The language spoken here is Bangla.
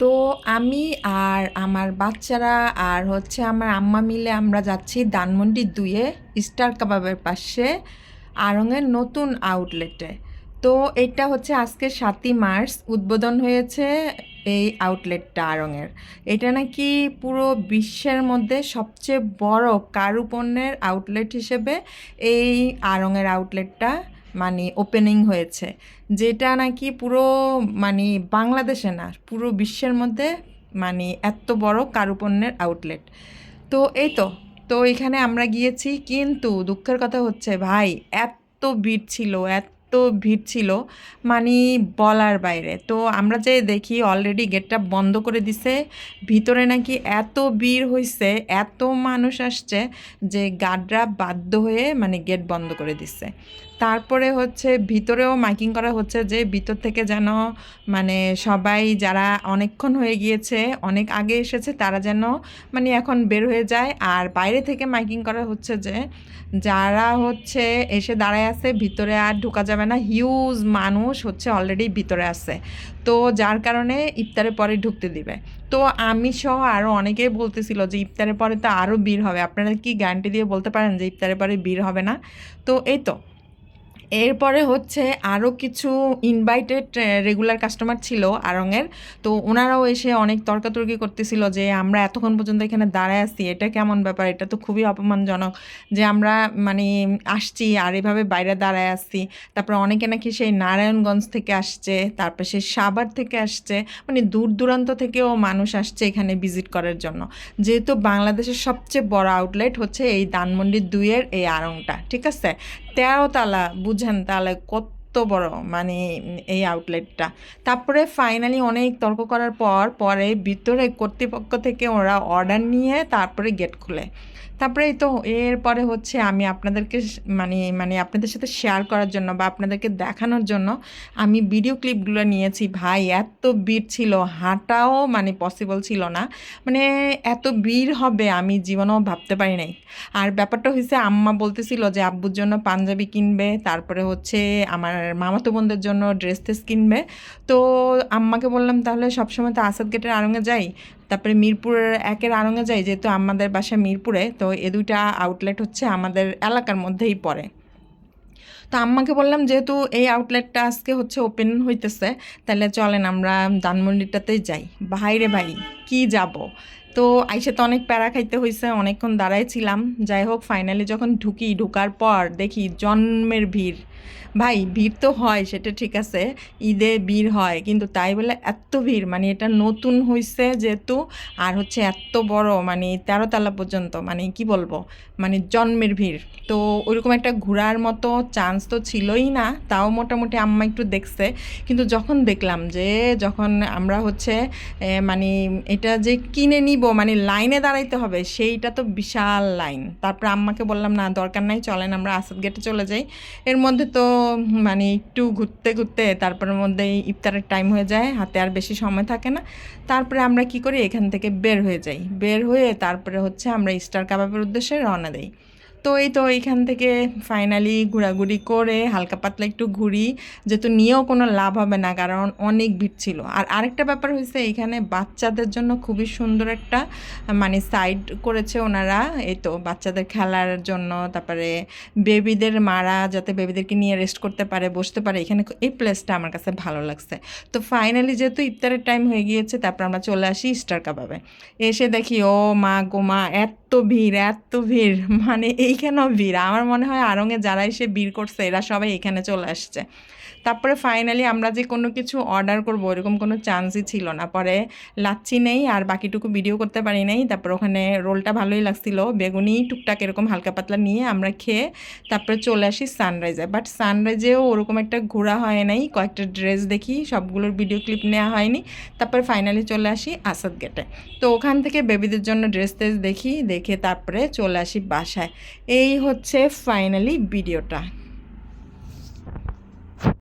তো আমি আর আমার বাচ্চারা আর হচ্ছে আমার আম্মা মিলে আমরা যাচ্ছি ধানমন্ডি দুয়ে স্টার কাবাবের পাশে আড়ংয়ের নতুন আউটলেটে তো এটা হচ্ছে আজকে সাতই মার্চ, উদ্বোধন হয়েছে এই আউটলেটটা আড়ংয়ের এটা নাকি পুরো বিশ্বের মধ্যে সবচেয়ে বড় কারুপণ্যের আউটলেট হিসেবে এই আড়ংয়ের আউটলেটটা মানে ওপেনিং হয়েছে, যেটা নাকি পুরো মানে বাংলাদেশে না, পুরো বিশ্বের মধ্যে মানে এত বড় কারুপণ্যের আউটলেট তো এই তো তো এখানে আমরা গিয়েছি, কিন্তু দুঃখের কথা হচ্ছে ভাই, এত ভিড় ছিল, এত ভিড় ছিল মানে বলার বাইরে। তো আমরা যে দেখি অলরেডি গেটটা বন্ধ করে দিছে, ভিতরে নাকি এত ভিড় হয়েছে এত মানুষ আসছে যে গার্ডরা বাধ্য হয়ে মানে গেট বন্ধ করে দিচ্ছে তারপরে হচ্ছে ভিতরেও মাইকিং করা হচ্ছে যে ভিতর থেকে যেন মানে সবাই যারা অনেকক্ষণ হয়ে গিয়েছে, অনেক আগে এসেছে, তারা যেন মানে এখন বের হয়ে যায়। আর বাইরে থেকে মাইকিং করা হচ্ছে যে যারা হচ্ছে এসে দাঁড়ায় আছে, ভিতরে আর ঢোকা যাবে না। হিউজ মানুষ হচ্ছে অলরেডি ভিতরে আছে। তো যার কারণে ইফতারের পরে ঢুকতে দিবে। তো আমি সহ আরও অনেকেই বলতেছিল যে ইফতারের পরে তো আরও ভিড় হবে। আপনারা কি গ্যারান্টি দিয়ে বলতে পারেন যে ইফতারের পরে ভিড় হবে না? তো এই তো। এরপরে হচ্ছে আরও কিছু ইনভাইটেড রেগুলার কাস্টমার ছিল আরঙের। তো ওনারাও এসে অনেক তর্কাতর্কি করতেছিল যে, আমরা এতক্ষণ পর্যন্ত এখানে দাঁড়ায় আসছি এটা কেমন ব্যাপার? এটা তো খুবই অপমানজনক যে, আমরা মানে আসছি আর এভাবে বাইরে দাঁড়ায় আসছি তারপর অনেকে নাকি সেই নারায়ণগঞ্জ থেকে আসছে, তারপর সেই সাভার থেকে আসছে মানে দূর দূরান্ত থেকেও মানুষ আসছে এখানে ভিজিট করার জন্য। যেহেতু বাংলাদেশের সবচেয়ে বড় আউটলেট হচ্ছে এই দানমন্ডির দুইয়ের এই আড়ংটা ঠিক আছে? তেরো তালা বুঝেন তাহলে কত বড় মানে এই আউটলেটটা তারপরে ফাইনালি অনেক তর্ক করার পর, পরে ভিতরে কর্তৃপক্ষ থেকে ওরা অর্ডার নিয়ে তারপরে গেট খুলে। তারপরে তো এরপরে হচ্ছে আমি আপনাদেরকে মানে মানে আপনাদের সাথে শেয়ার করার জন্য বা আপনাদেরকে দেখানোর জন্য আমি ভিডিও ক্লিপগুলো নিয়েছি। ভাই, এত ভিড় ছিল, হাঁটাও মানে পসিবল ছিল না। মানে এত ভিড় হবে আমি জীবনেও ভাবতে পারি নাই। আর ব্যাপারটা হয়েছে আম্মা বলতেছিল যে, আব্বুর জন্য পাঞ্জাবি কিনবে। তারপরে হচ্ছে আমার মামাতো বোনদের জন্য ড্রেস টেস কিনবে। তো আম্মাকে বললাম, তাহলে সবসময় তো আসাদ গেটের আরঙ্গে যাই। তারপরে মিরপুরের একের আড়ঙে যাই, যেহেতু আমাদের বাসা মিরপুরে। তো এ দুইটা আউটলেট হচ্ছে আমাদের এলাকার মধ্যেই পড়ে। তো আম্মাকে বললাম, যেহেতু এই আউটলেটটা আজকে হচ্ছে ওপেন হইতেছে, তাহলে চলেন আমরা ধানমন্ডিটাতেই যাই। ভাইরে ভাই, কি যাব? তো আইসে তো অনেক প্যারা খাইতে হয়েছে অনেকক্ষণ দাঁড়াইছিলাম যাই হোক ফাইনালি যখন ঢুকি, ঢুকার পর দেখি জন্মের ভিড়। ভাই, ভিড় তো হয়, সেটা ঠিক আছে, ঈদে ভিড় হয়, কিন্তু তাই বলে এত ভিড় মানে এটা নতুন হয়েছে যেহেতু, আর হচ্ছে এত বড় মানে তেরো তালা পর্যন্ত মানে কি বলব মানে জন্মের ভিড়। তো ওইরকম একটা ঘোরার মতো চান্স তো ছিলই না, তাও মোটামুটি আম্মা একটু দেখছে। কিন্তু যখন দেখলাম যে যখন আমরা হচ্ছে মানে এটা যে কিনে নিব মানে লাইনে দাঁড়াইতে হবে, সেইটা তো বিশাল লাইন। তারপরে আম্মাকে বললাম, না, দরকার নাই, চলেন আমরা আসাদ গেটে চলে যাই। এর মধ্যে তো মানে একটু ঘুরতে ঘুরতে তারপরের মধ্যে ইফতারের টাইম হয়ে যায়, হাতে আর বেশি সময় থাকে না। তারপরে আমরা কি করি? এখান থেকে বের হয়ে যাই। বের হয়ে তারপরে হচ্ছে আমরা স্টার কাবাবের উদ্দেশ্যে রওনা দিই। তো এই তো এইখান থেকে ফাইনালি ঘোরাঘুরি করে হালকা পাতলা একটু ঘুরি, যেহেতু নিয়েও কোনো লাভ হবে না, কারণ অনেক ভিড় ছিল। আর আরেকটা ব্যাপার হয়েছে এইখানে বাচ্চাদের জন্য খুবই সুন্দর একটা মানে সাইড করেছে ওনারা, এই তো বাচ্চাদের খেলার জন্য, তারপরে বেবিদের মারা যাতে বেবিদেরকে নিয়ে রেস্ট করতে পারে, বসতে পারে, এখানে এই প্লেসটা আমার কাছে ভালো লাগছে। তো ফাইনালি যেহেতু ইফতারের টাইম হয়ে গিয়েছে, তারপর আমরা চলে আসি স্টার কাবাবে এসে দেখি, ও মা গোমা এত ভিড়, এত ভিড়। মানে এইখানেও ভিড়। আমার মনে হয় আরঙে যারা এসে ভিড় করছে, এরা সবাই এখানে চলে আসছে। তারপরে ফাইনালি আমরা যে কোনো কিছু অর্ডার করব এরকম কোনো চান্সই ছিল না। পরে লাচ্ছি নেই, আর বাকিটুকু ভিডিও করতে পারি নাই। তারপর ওখানে রোলটা ভালোই লাগছিল। বেগুনি টুকটাক এরকম হালকা পাতলা নিয়ে আমরা খেয়ে তারপরে চলে আসি সানরাইজে বাট সানরাইজেও ওরকম একটা ঘোরা হয় নাই। কয়েকটা ড্রেস দেখি, সবগুলোর ভিডিও ক্লিপ নেওয়া হয়নি। তারপর ফাইনালি চলে আসি আসাদ গেটে তো ওখান থেকে বেবিদের জন্য ড্রেস টেস দেখি দেখে তারপরে চলে আসি বাসায়। এই হচ্ছে ফাইনালি ভিডিওটা